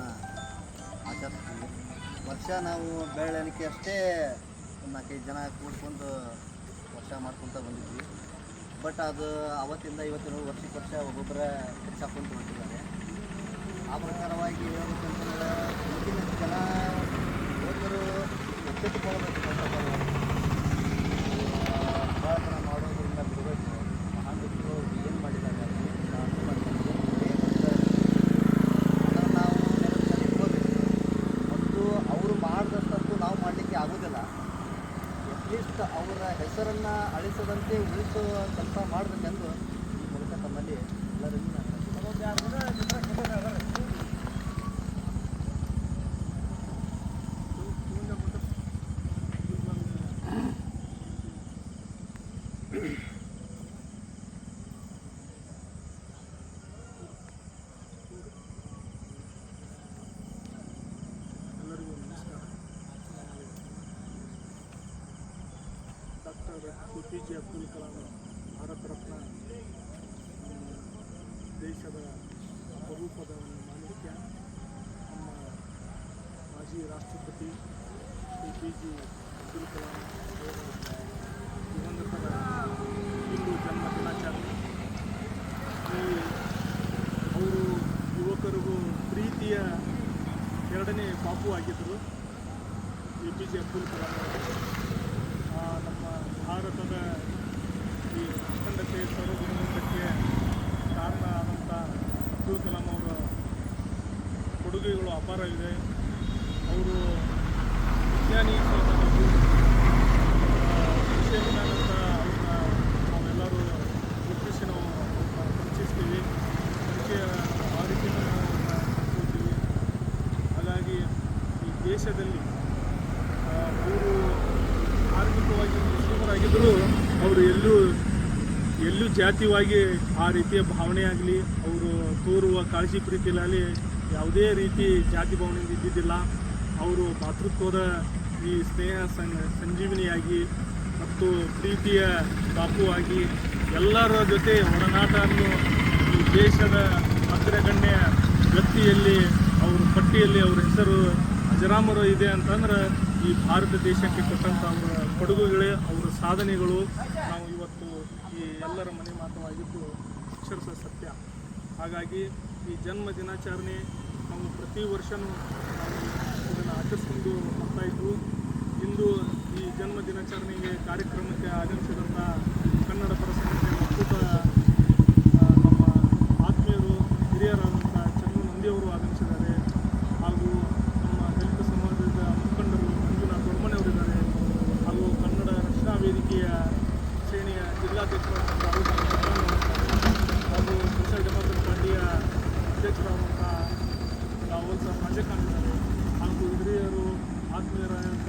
ದಿನಾಚರಣೆಯನ್ನು ಆಚರಿಸ್ತೀವಿ. ವರ್ಷ ನಾವು ಬೆಳೆಣಿಕೆ ಅಷ್ಟೇ ನಾಲ್ಕೈದು ಜನ ಕೂಡ್ಕೊಂಡು ವರ್ಷ ಮಾಡ್ಕೊತ ಬಂದಿದ್ವಿ. ಬಟ್ ಅದು ಅವತ್ತಿಂದ ಇವತ್ತಿನ ವರ್ಷಕ್ಕೆ ವರ್ಷ ಒಬ್ಬೊಬ್ಬರ ಹೆಚ್ಚಾಕೊಂತ ಹೊಂಟಿದ್ದಾರೆ ಆ ಪ್ರಕಾರವಾಗಿ ಹೇಳ್ಬೇಕಂತಂದ್ರೆ, ಮುಂದಿನ ಜನ ಯುವಕರು ಎಚ್ಚೆತ್ತುಕೊಳ್ಳಬೇಕು. ಹೆಸರನ್ನು ಅಳಿಸದಂತೆ ಉಳಿಸುವ ಕೆಲಸ ಮಾಡಬೇಕೆಂದು ಈ ಮೂಲಕ ತಮ್ಮಲ್ಲಿ ಎಲ್ಲರಿಗೂ doctor A P J Abdul Kalam Bharat Ratna ದೇಶದ ಒಂದು ಮಾಣಿಕ್ಯ ನಮ್ಮ ಮಾಜಿ ರಾಷ್ಟ್ರಪತಿ A P J Abdul Kalam ದಿವಂಗತರ ಹಿಂದೂ ಜನ್ಮ ದಿನಾಚರಣೆ ಈ ಅವರು ಯುವಕರಿಗೂ ಪ್ರೀತಿಯ ಎರಡನೇ ಬಾಪು ಆಗಿದ್ದರು A P J Abdul Kalam ನಮ್ಮ ಭಾರತದ ಈ ಅಖಂಡತೆ ಸರ್ವಗುಣಮಟ್ಟಕ್ಕೆ ಕಾರಣ ಆದಂಥ ಅಬ್ದುಲ್ ಕಲಾಂ ಅವರ ಕೊಡುಗೆಗಳು ಅಪಾರವಿದೆ ಅವರು ವಿಜ್ಞಾನಿ ಈ ದೇಶದಲ್ಲಿ ಆ, ಅವರು ಆರ್ಥಿಕವಾಗಿ ಮುಸ್ಲಿಮರಾಗಿದ್ದರೂ ಅವರು ಎಲ್ಲೂ ಎಲ್ಲೂ ಜಾತಿವಾಗಿ ಆ ರೀತಿಯ ಭಾವನೆ ಆಗಲಿ, ಅವರು ತೋರುವ ಕಾಳಜಿ ಪ್ರೀತಿಯಲ್ಲಿ ಯಾವುದೇ ರೀತಿ ಜಾತಿ ಭಾವನೆ ಇದ್ದಿದ್ದಿಲ್ಲ. ಅವರು ಮಾತೃತ್ವದ ಈ ಸ್ನೇಹ ಸಂಜೀವಿನಿಯಾಗಿ ಮತ್ತು ಪ್ರೀತಿಯ ಬಾಪುವಾಗಿ ಎಲ್ಲರ ಜೊತೆ ಒಡನಾಟವನ್ನು ಈ ದೇಶದ ಅಗ್ರಗಣ್ಯ ವ್ಯಕ್ತಿಯಲ್ಲಿ, ಅವ್ರ ಪಟ್ಟಿಯಲ್ಲಿ ಅವ್ರ ಹೆಸರು ಅಜರಾಮರು ಇದೆ ಅಂತಂದ್ರೆ ಈ ಭಾರತ ದೇಶಕ್ಕೆ ಕೊಟ್ಟಂಥ ಅವರ ಕೊಡುಗೆಗಳೇ ಅವರ ಸಾಧನೆಗಳು. ನಾವು ಇವತ್ತು ಈ ಎಲ್ಲರ ಮನೆ ಮಾತವಾಗಿದ್ದು ಅಕ್ಷರಸ ಸತ್ಯ. ಹಾಗಾಗಿ ಈ ಜನ್ಮ ದಿನಾಚರಣೆ ನಾವು ಪ್ರತಿ ವರ್ಷವೂ ನಾವು ಇದನ್ನು ಆಚರಿಸ್ಕೊಂಡು ಬರ್ತಾ ಇದ್ವು. ಇಂದು ಈ ಜನ್ಮ ದಿನಾಚರಣೆಗೆ ಕಾರ್ಯಕ್ರಮಕ್ಕೆ ಆಗಮಿಸಿದಂಥ ಕನ್ನಡ ಪರ ರಾಹುಲ್ ಸರ್ ರಾಜಕಾರಣಿದ್ದಾರೆ ಹಾಗೂ ಹಿರಿಯರು ಆತ್ಮೀಯರಾದಂಥ